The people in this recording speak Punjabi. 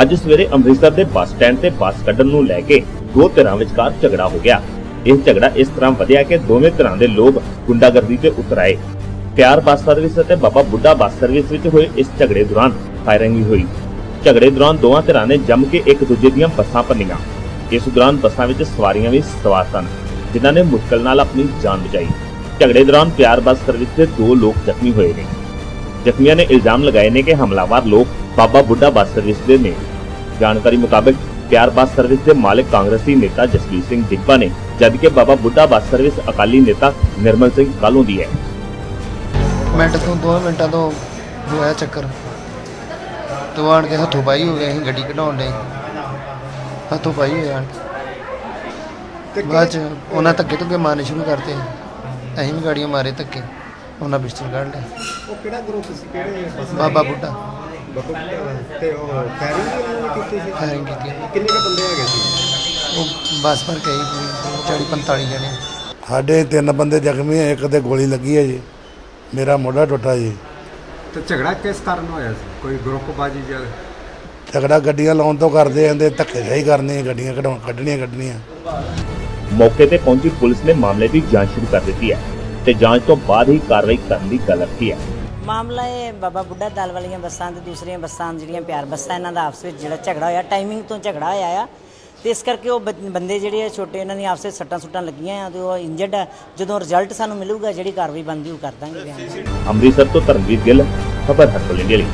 ਅੱਜ ਸਵੇਰੇ ਅੰਮ੍ਰਿਤਸਰ ਦੇ ਬੱਸ ਸਟੈਂਡ ਤੇ ਬੱਸ ਕੱਢਣ ਨੂੰ ਲੈ ਕੇ ਦੋ ਧਿਰਾਂ ਵਿਚਕਾਰ ਝਗੜਾ ਹੋ ਗਿਆ। ਇਹ ਝਗੜਾ ਇਸ ਤਰ੍ਹਾਂ ਵਧਿਆ ਕਿ ਦੋਵੇਂ ਧਿਰਾਂ ਦੇ ਲੋਕ ਗੁੰਡਾਗਰਦੀ ਤੇ ਉਤਰ ਆਏ। ਪਿਆਰ ਬੱਸ ਸਰਵਿਸ ਅਤੇ ਬਾਬਾ ਬੁੱਢਾ ਬੱਸ ਸਰਵਿਸ ਵਿੱਚ ਹੋਏ ਇਸ ਝਗੜੇ ਦੌਰਾਨ ਫਾਇਰਿੰਗ ਵੀ ਹੋਈ। ਝਗੜੇ ਦੌਰਾਨ ਦੋਵਾਂ ਧਿਰਾਂ ਨੇ ਜੰਮ ਕੇ ਇੱਕ ਦੂਜੇ ਦੀਆਂ ਬੱਸਾਂ ਭੰਨੀਆਂ। ਇਸ ਦੌਰਾਨ ਬੱਸਾਂ ਵਿੱਚ ਸਵਾਰੀਆਂ ਵੀ ਸਵਾਰ ਸਨ, ਜਿਨ੍ਹਾਂ ਨੇ ਮੁਸ਼ਕਲ ਨਾਲ ਆਪਣੀ ਜਾਨ ਬਚਾਈ। ਝਗੜੇ ਦੌਰਾਨ ਪਿਆਰ ਬੱਸ ਸਰਵਿਸ ਦੇ ਦੋ ਲੋਕ ਜ਼ਖਮੀ ਹੋਏ ਨੇ। ਜ਼ਖਮੀਆਂ ਨੇ ਇਲਜ਼ਾਮ ਲਗਾਏ ਨੇ ਕਿ ਹਮਲਾਵਰ ਲੋਕ ਬਾਬਾ ਬੁੱਢਾ ਬੱਸ ਸਰਵਿਸ ਦੇ ਨੇ। ਜਾਣਕਾਰੀ ਮੁਤਾਬਕ ਪਿਆਰ ਬੱਸ ਸਰਵਿਸ ਦੇ ਮਾਲਕ ਕਾਂਗਰਸੀ ਨੇਤਾ ਜਸਵੀਰ ਸਿੰਘ ਜਿੱਪਾ ਨੇ ਜਦਕਿ ਬਾਬਾ ਬੁੱਢਾ ਬੱਸ ਸਰਵਿਸ ਅਕਾਲੀ ਨੇਤਾ ਨਿਰਮਲ ਸਿੰਘ ਕਾਲੋਂ ਦੀ ਹੈ। ਮਿੰਟ ਤੋਂ ਦੋ ਮਿੰਟਾਂ ਤੋਂ ਹੋਇਆ ਚੱਕਰ। ਆਣ ਕੇ ਹੱਥੋਂ ਪਾਈ ਹੋ ਗਏ ਅਸੀਂ ਗੱਡੀ ਕਢਾਉਣ ਦੇ ਹੱਥੋਂ ਪਾਈ ਆਣ ਕੇ। ਬਾਅਦ ਚ ਉਹਨਾਂ ਧੱਕੇ ਧੁੱਕੇ ਮਾਰਨੇ ਸ਼ੁਰੂ ਕਰਤੇ। ਅਸੀਂ ਵੀ ਗਾੜੀਆਂ ਮਾਰੇ ਧੱਕੇ। ਉਹਨਾਂ ਪਿਸਟਲ ਕੱਢ ਲਿਆ ਉਹ ਕਿਹੜਾ ਗਰੁੱਪ ਸੀ? ਕਿਹੜੇ ਬਾਬਾ ਬੁੱਢਾ। ਬੁੱਢਾ ਤੇ ਉਹ ਫਾਇਰਿੰਗ ਵੀ ਉਹਨਾਂ ਨੇ ਕੀਤੀ ਸੀ? ਫਾਇਰਿੰਗ ਕੀਤੀ। ਕਿੰਨੇ ਕੁ ਬੰਦੇ ਹੈਗੇ ਸੀ? ਉਹ ਬੱਸ ਭਰ ਕੇ ਆਈ 40 45 ਜਣੇ। ਸਾਡੇ ਤਿੰਨ ਬੰਦੇ ਜ਼ਖਮੀ ਹੈ ਇੱਕ ਤੇ ਗੋਲੀ ਲੱਗੀ ਹੈ ਜੀ। ਮੇਰਾ ਮੋਢਾ ਟੁੱਟਾ ਜੀ। ਤੇ ਝਗੜਾ ਕਿਸ ਕਾਰਨ ਹੋਇਆ ਸੀ? ਕੋਈ ਗਰੁੱਪਬਾਜੀ ਜਾਂ ਝਗੜਾ ਗੱਡੀਆਂ ਲਾਉਣ ਤੋਂ ਕਰਦੇ ਆਂਦੇ ਧੱਕੇ ਸਹੀ ਕਰਨੇ ਗੱਡੀਆਂ ਕਢਾਉਣ ਕੱਢਣੀਆਂ ਕੱਢਣੀਆਂ। ਮੌਕੇ ਤੇ ਪਹੁੰਚੀ ਪੁਲਿਸ ਨੇ ਮਾਮਲੇ ਦੀ ਜਾਂਚ ਸ਼ੁਰੂ ਕਰ ਦਿੱਤੀ ਹੈ ਤੇ ਜਾਂਚ ਤੋਂ ਬਾਅਦ ਹੀ ਕਾਰਵਾਈ ਕਰਨ ਦੀ ਗੱਲ ਰੱਖੀ ਹੈ। ਮਾਮਲਾ ਇਹ ਬਾਬਾ ਬੁੱਢਾ ਦਲ ਵਾਲੀਆਂ ਬੱਸਾਂ ਤੇ ਦੂਸਰੀਆਂ ਬੱਸਾਂ ਜਿਹੜੀਆਂ ਪਿਆਰ ਬੱਸਾਂ, ਇਹਨਾਂ ਦਾ ਆਪਸ ਵਿੱਚ ਜਿਹੜਾ ਝਗੜਾ ਹੋਇਆ ਟਾਈਮਿੰਗ ਤੋਂ ਝਗੜਾ ਹੋਇਆ ਆ। ਤੇ ਇਸ ਕਰਕੇ ਉਹ ਬੰਦੇ ਜਿਹੜੇ ਆ, ਛੋਟੇ ਇਹਨਾਂ ਦੀਆਂ ਆਪਸ ਵਿੱਚ ਸੱਟਾਂ ਸੁੱਟਾਂ ਲੱਗੀਆਂ ਆ ਤੇ ਉਹ ਇੰਜਰਡ ਆ। ਜਦੋਂ ਰਿਜ਼ਲਟ ਸਾਨੂੰ ਮਿਲੂਗਾ, ਜਿਹੜੀ ਕਾਰਵਾਈ ਬਣਦੀ ਉਹ ਕਰ ਦਾਂਗੇ। ਅੰਮ੍ਰਿਤਸਰ ਤੋਂ ਧਰਮਜੀਤ ਗਿੱਲ, ਖਬਰ ਹਰਪਲ ਇੰਡੀਆ ਲਈ।